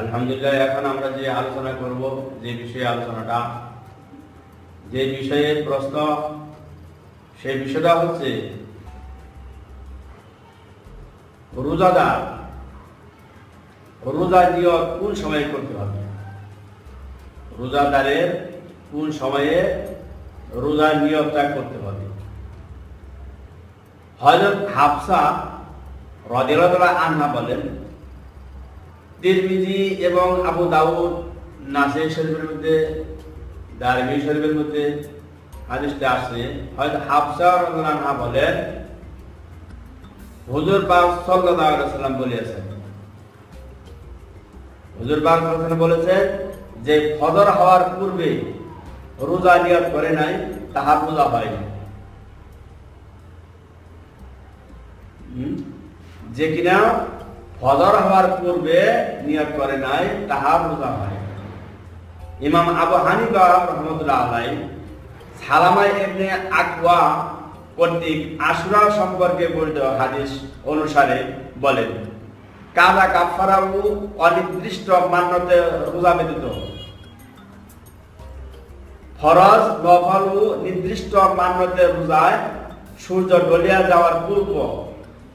আলহামদুলিল্লাহ, এখন আমরা যে আলোচনা করব, যে বিষয়ে আলোচনাটা, যে বিষয়ে প্রশ্ন, সেই বিষয়টা হচ্ছে রোজাদার রোজা নিয়ত কোন সময়ে করতে হবে? রোজাদারের কোন সময়ে রোজার নিয়তটা করতে হবে? হজরত হাফসা রদিয়াল্লাহু আনহা বলেন, তিরমিজি এবং আবু দাউদ নাসির শরীফের মধ্যে দারমি শরীফের মধ্যে হাদিসটা আসছে হয়তো হাফসা রাদিয়াল্লাহু আনহা বলেন, হুজুর পাক সাল্লাল্লাহু আলাইহি ওয়াসাল্লাম বলেছেন হুজুর ওয়াসাল্লাম বলেছেন যে ফজর হওয়ার পূর্বে রোজা নিয়ত করে নাই তাহার রোজা হয়নি? যে কিনা ফজর হওয়ার পূর্বে নিয়ত করে নাই তাহার রোজা হয় ইমাম আবু হানিফা রহমতুল্লাহ আলাই সালামা এমনি আকওয়া কর্তৃক আশুরা সম্পর্কে বর্ণিত হাদিস অনুসারে বলেন কাদা কাফারাউ অনির্দিষ্ট মান্যতে রোজা ব্যতীত। ফরজ নফল ও নির্দিষ্ট মান্যতে রোজায় সূর্য ডলিয়া যাওয়ার পূর্ব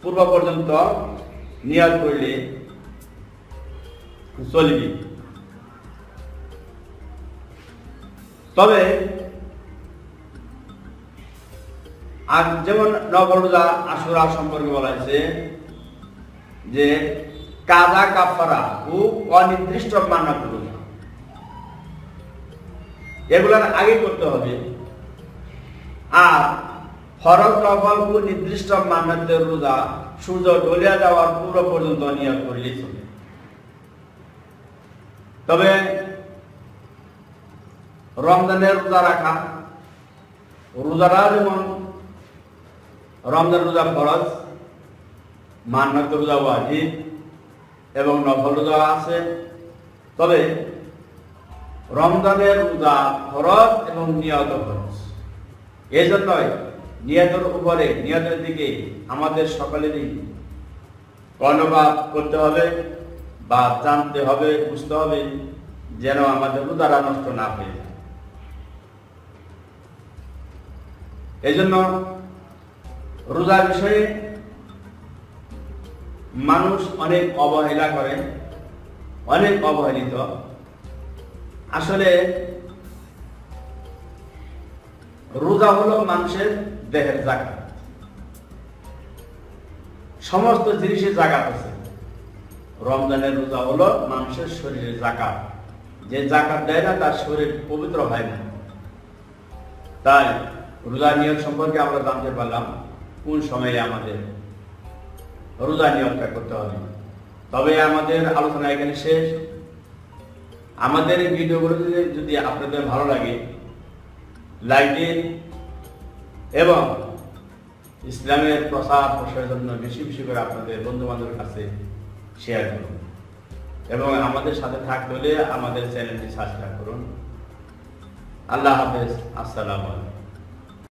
পূর্ব পর্যন্ত নিয়ত করলে চলবে। তবে আর যেমন নফল রোজা আশুরা সম্পর্কে বলা হয়েছে যে কাজা কাফারা ও অনির্দিষ্ট রোজা এগুলার আগে করতে হবে। আর ফরজ নফল ও নির্দিষ্ট মান্যতের রোজা, সূর্য ডলিয়া যাওয়ার পূর্ব পর্যন্ত নিয়োগ করলেই চলে তবে রমজানের রোজা রাখা রোজারা যেমন রমজান রোজা ফরজ মান্যত রোজা ওয়াজিব এবং নফল রোজা আছে। তবে রমজানের রোজা ফরজ এবং নিয়ত ফরজ। এই জন্যই নিয়তের উপরে, নিয়তের দিকে আমাদের সকলেরই কর্ণপাত করতে হবে বা জানতে হবে, বুঝতে হবে যেন আমাদের রোজারা নষ্ট না হয়ে যায়। এই জন্য রোজার বিষয়ে মানুষ অনেক অবহেলা করে, অনেক অবহেলিত। আসলে রোজা হলো মানুষের দেহের জায়গা সমস্ত জিনিসের জায়গা আছে। রমজানের রোজা হলো মানুষের শরীরের জাকাত। যে জাকাত দেয় না, তার শরীর পবিত্র হয় না। তাই রোজা নিয়ত সম্পর্কে আমরা জানতে পারলাম, কোন সময়ে আমাদের রোজা নিয়মটা করতে হবে। তবে আমাদের আলোচনা এখানে শেষ। আমাদের এই ভিডিওগুলো যদি আপনাদের ভালো লাগে লাইক দিন এবং ইসলামের প্রসার প্রসারের জন্য বেশি বেশি করে আপনাদের বন্ধু বান্ধবের কাছে শেয়ার করুন। এবং আমাদের সাথে থাকতে হলে আমাদের চ্যানেলটি সাবস্ক্রাইব করুন। আল্লাহ হাফেজ। আসসালামু আলাইকুম।